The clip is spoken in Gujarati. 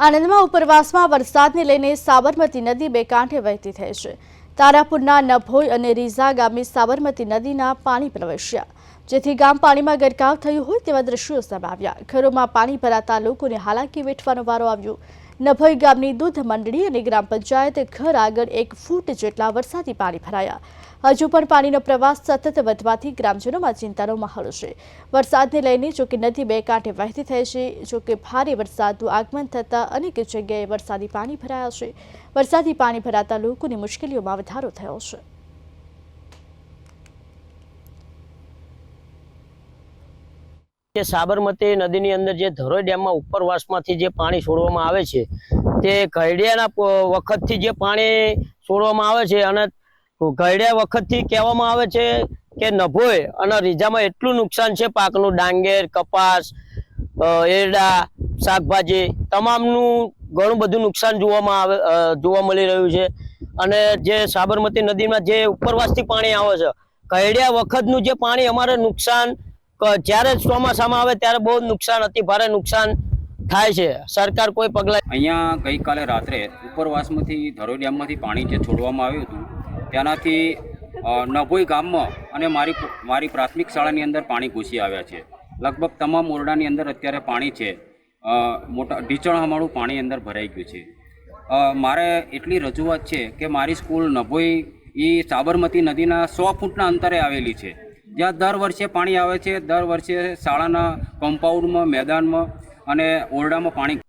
આણંદમાં ઉપરવાસમાં વરસાદને લઈને સાબરમતી નદી બે કાંઠે વહેતી થઈ છે. તારાપુરના નભોઈ અને રીઝા ગામે સાબરમતી નદીના પાણી પ્રવેશ્યા. જેથી ગામ પાણીમાં ગરકાવ થયું હોય તેવા દ્રશ્યો સામે આવ્યા. ઘરોમાં પાણી ભરાતા લોકોને હાલાકી વેઠવાનો વારો આવ્યો. નભોઈ ગામની દૂધ મંડળી અને ગ્રામ પંચાયત ઘર આગળ એક ફૂટ જેટલા વરસાદી પાણી ભરાયા. હજુ પણ પાણીનો પ્રવાહ સતત વધવાથી ગ્રામજનોમાં ચિંતાનો માહોલ છે. વરસાદને લઈને જોકે નદી બે કાંઠે વહેતી થઈ છે, જોકે ભારે વરસાદનું આગમન થતાં અનેક જગ્યાએ વરસાદી પાણી ભરાયા છે. વરસાદી પાણી ભરાતા લોકોની મુશ્કેલીઓમાં વધારો થયો છે. કે સાબરમતી નદીની અંદર જે ધરોઈ ડેમમાં ઉપરવાસમાંથી જે પાણી છોડવામાં આવે છે, તે ઘડિયાના વખતથી જે પાણી છોડવામાં આવે છે અને ઘરડિયા વખતથી કહેવામાં આવે છે કે નભોય અને રીઝામાં એટલું નુકસાન છે પાકનું, ડાંગેર, કપાસ એરડા, શાકભાજી, તમામનું ઘણું બધું નુકસાન જોવામાં આવે જોવા મળી રહ્યું છે. અને જે સાબરમતી નદીમાં જે ઉપરવાસથી પાણી આવે છે ઘડિયા વખતનું જે પાણી અમારે નુકસાન જ્યારે ચોમાસામાં આવે ત્યારે બહુ નુકસાન, અતિ ભારે નુકસાન થાય છે. સરકાર કોઈ પગલાં અહીંયા ગઈકાલે રાત્રે ઉપરવાસમાંથી ધરોઈ ડેમમાંથી પાણી જે છોડવામાં આવ્યું હતું તેનાથી નભોઈ ગામમાં અને મારી મારી પ્રાથમિક શાળાની અંદર પાણી ઘૂસી આવ્યા છે. લગભગ તમામ ઓરડાની અંદર અત્યારે પાણી છે. મોટા ઢીચણ અમારું પાણી અંદર ભરાઈ ગયું છે. મારે એટલી રજૂઆત છે કે મારી સ્કૂલ નભોઈ એ સાબરમતી નદીના સો ફૂટના અંતરે આવેલી છે. જ્યાં દર વર્ષે પાણી આવે છે દર વર્ષે શાળાના કમ્પાઉન્ડમાં મેદાનમાં અને ઓરડામાં પાણી